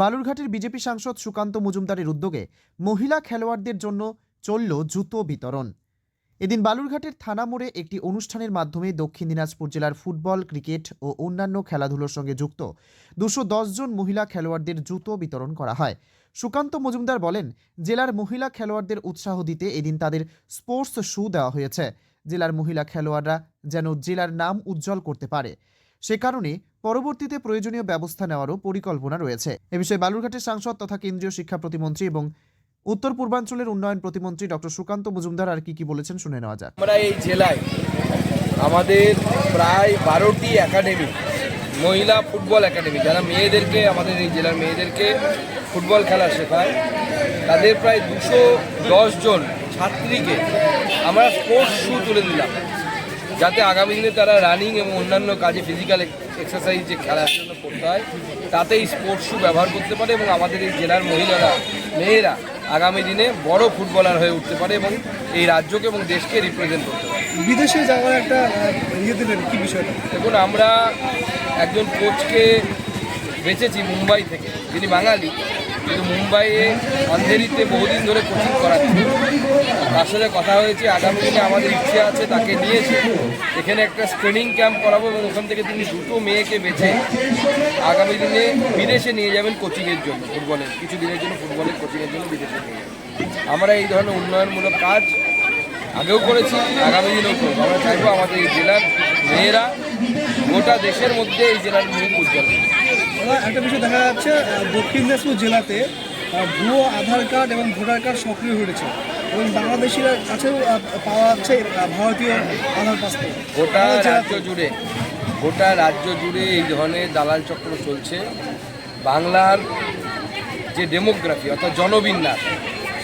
বালুরঘাটের BJP সাংসদ সুকান্ত মজুমদারের উদ্যোগে মহিলা খেলোয়াড়দের জন্য চলল জুতো বিতরণ। এদিন বালুরঘাটের থানা মোড়ে একটি অনুষ্ঠানের মাধ্যমে দক্ষিণ দিনাজপুর জেলার ফুটবল, ক্রিকেট ও অন্যান্য খেলাধুলোর সঙ্গে যুক্ত দুশো জন মহিলা খেলোয়াড়দের জুতো বিতরণ করা হয়। সুকান্ত মজুমদার বলেন, জেলার মহিলা খেলোয়াড়দের উৎসাহ দিতে এদিন তাদের স্পোর্টস শু দেওয়া হয়েছে। জেলার মহিলা খেলোয়াড়রা যেন জেলার নাম উজ্জ্বল করতে পারে। সে কারণে পরবর্তীতে প্রয়োজনীয় ব্যবস্থা নেওয়ারও পরিকল্পনা রয়েছে। এ বিষয়ে বালুরঘাটের সাংসদ তথা কেন্দ্রীয় শিক্ষা প্রতিমন্ত্রী এবং উত্তর পূর্বাঞ্চলের উন্নয়ন প্রতিমন্ত্রী ডক্টর সুকান্ত মজুমদার আর কি কি বলেছেন শুনে নেওয়া যাক। আমরা এই জেলায় আমাদের প্রায় বারোটি একাডেমি, মহিলা ফুটবল একাডেমি, যারা মেয়েদেরকে, আমাদের এই জেলার মেয়েদেরকে ফুটবল খেলা শেখায়, তাদের প্রায় দুশো জন ছাত্রীকে আমরা স্পোর্টস শু তুলে দিলাম। যাতে আগামী দিনে তারা রানিং এবং অন্যান্য কাজে ফিজিক্যাল এক্সারসাইজ যে খেলার জন্য করতে হয় তাতে এই স্পোর্টস শু ব্যবহার করতে পারে এবং আমাদের এই জেলার মহিলারা মেয়েরা আগামী দিনে বড় ফুটবলার হয়ে উঠতে পারে এবং এই রাজ্যকে এবং দেশকে রিপ্রেজেন্ট করতে পারে। বিদেশে যাওয়ার একটা ইয়ে দিলেন কি বিষয়টা? দেখুন আমরা একজন কোচকে বেঁচেছি মুম্বাই থেকে যিনি বাঙালি। কিন্তু মুম্বাইয়ে অন্ধেরিতে বহুদিন ধরে কোচিং করাচ্ছে। তার সাথে কথা হয়েছে, আগামী দিনে আমাদের ইচ্ছে আছে তাকে নিয়েছে এখানে একটা স্ক্রিনিং ক্যাম্প করাবো এবং ওখান থেকে তিনি দুটো মেয়েকে বেছে আগামী দিনে বিদেশে নিয়ে যাবেন কোচিংয়ের জন্য, ফুটবলের, কিছু দিনের জন্য ফুটবলের কোচিংয়ের জন্য বিদেশে নিয়ে যাবেন। আমরা এই ধরনের উন্নয়নমূলক কাজ আগেও করেছি, আগামী দিনেও করব। আমরা চাইব আমাদের এই জেলার মেয়েরা গোটা দেশের মধ্যে এই জেলার মুখ উজ্জ্বল একটা বিষয় দেখা যাচ্ছে দক্ষিণ দিনাজপুর জেলাতে ভুয়ো আধার কার্ড এবং ভোটার কার্ড সক্রিয় হয়েছে এবং বাংলাদেশিরা কাছেও পাওয়া যাচ্ছে ভারতীয় আধার পাসপোর্ট। গোটা রাজ্য জুড়ে গোটা রাজ্য জুড়ে এই ধরনের দালাল চক্র চলছে। বাংলার যে ডেমোগ্রাফি অর্থাৎ জনবিন্যাস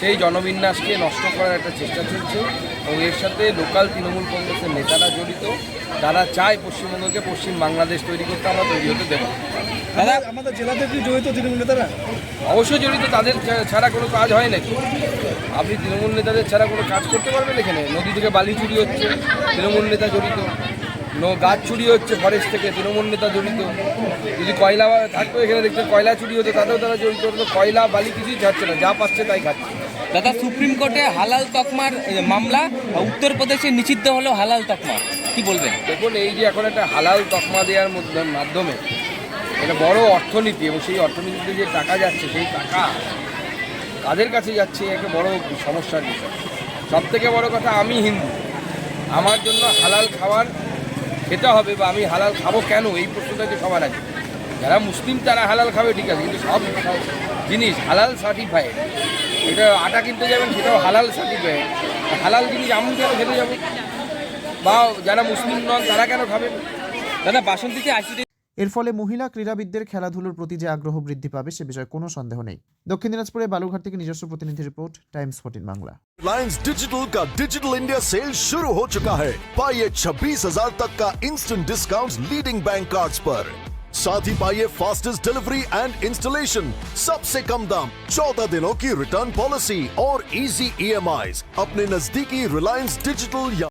সেই জনবিন্যাসকে নষ্ট করার একটা চেষ্টা চলছে এবং এর সাথে লোকাল তৃণমূল কংগ্রেসের নেতারা জড়িত। তারা চায় পশ্চিমবঙ্গকে পশ্চিম বাংলাদেশ তৈরি করতে আমরা তৈরি হতে দেবো। দাদা আমাদের জেলাতে কি জড়িত তৃণমূল নেতারা? অবশ্যই জড়িত তাদের ছাড়া কোনো কাজ হয় নাকি? আপনি তৃণমূল নেতাদের ছাড়া কোনো কাজ করতে পারবেন এখানে? নদী থেকে বালি চুরি হচ্ছে তৃণমূল নেতা জড়িত। নো গাছ চুরি হচ্ছে ফরেস্ট থেকে তৃণমূল নেতা জড়িত। যদি কয়লা থাকতো এখানে দেখতে কয়লা চুরি হতো তাতেও তারা জড়িত হতো। কয়লা বালি কিছুই ছাড়ছে না যা পাচ্ছে তাই খাচ্ছে। দাদা, সুপ্রিম কোর্টে হালাল তকমার মামলা উত্তরপ্রদেশে নিষিদ্ধ হলো হালাল তকমা। কি বলবেন? দেখুন, এই যে এখন একটা হালাল তকমা দেওয়ার মধ্য- মাধ্যমে এটা বড় অর্থনীতি এবং সেই অর্থনীতিতে যে টাকা যাচ্ছে, সেই টাকা কাদের কাছে যাচ্ছে একটা বড় সমস্যার বিষয়। সব থেকে বড় কথা, আমি হিন্দু। আমার জন্য হালাল খাবার খেতে হবে বা আমি হালাল খাব কেন? এই প্রশ্নটা যে সবার আছে। যারা মুসলিম, তারা হালাল খাবে, ঠিক আছে, কিন্তু সব জিনিস হালাল সার্টিফাইড এটা আটা কিনতে যাবেন সেটাও হালাল সার্টিফাইড হালাল জিনিস আমি কেন খেতে যাবো বা যারা মুসলিম নন তারা কেন খাবেন দাদা বাসন্তীতে আইসিডি এর ফলে মহিলা ক্রীড়াবিদদের খেলাধুলোর প্রতি যে আগ্রহ বৃদ্ধি পাবে সে বিষয়ে কোনো সন্দেহ নেই দক্ষিণ দিনাজপুরে বালুরঘাট থেকে নিজস্ব প্রতিনিধি report Times fourteen Bangla Reliance Digital का डिजिटल इंडिया सेल शुरू हो चुका है पाइए छब्बीस हजार तक का instant discount leading bank cards पर साथ ही पाइए फास्टेस्ट डिलीवरी एंड इंस्टॉलेशन सबसे कम दाम, चौदह दिनों की रिटर्न पॉलिसी और इजी ईएमआई अपने नजदीकी रिलायंस डिजिटल या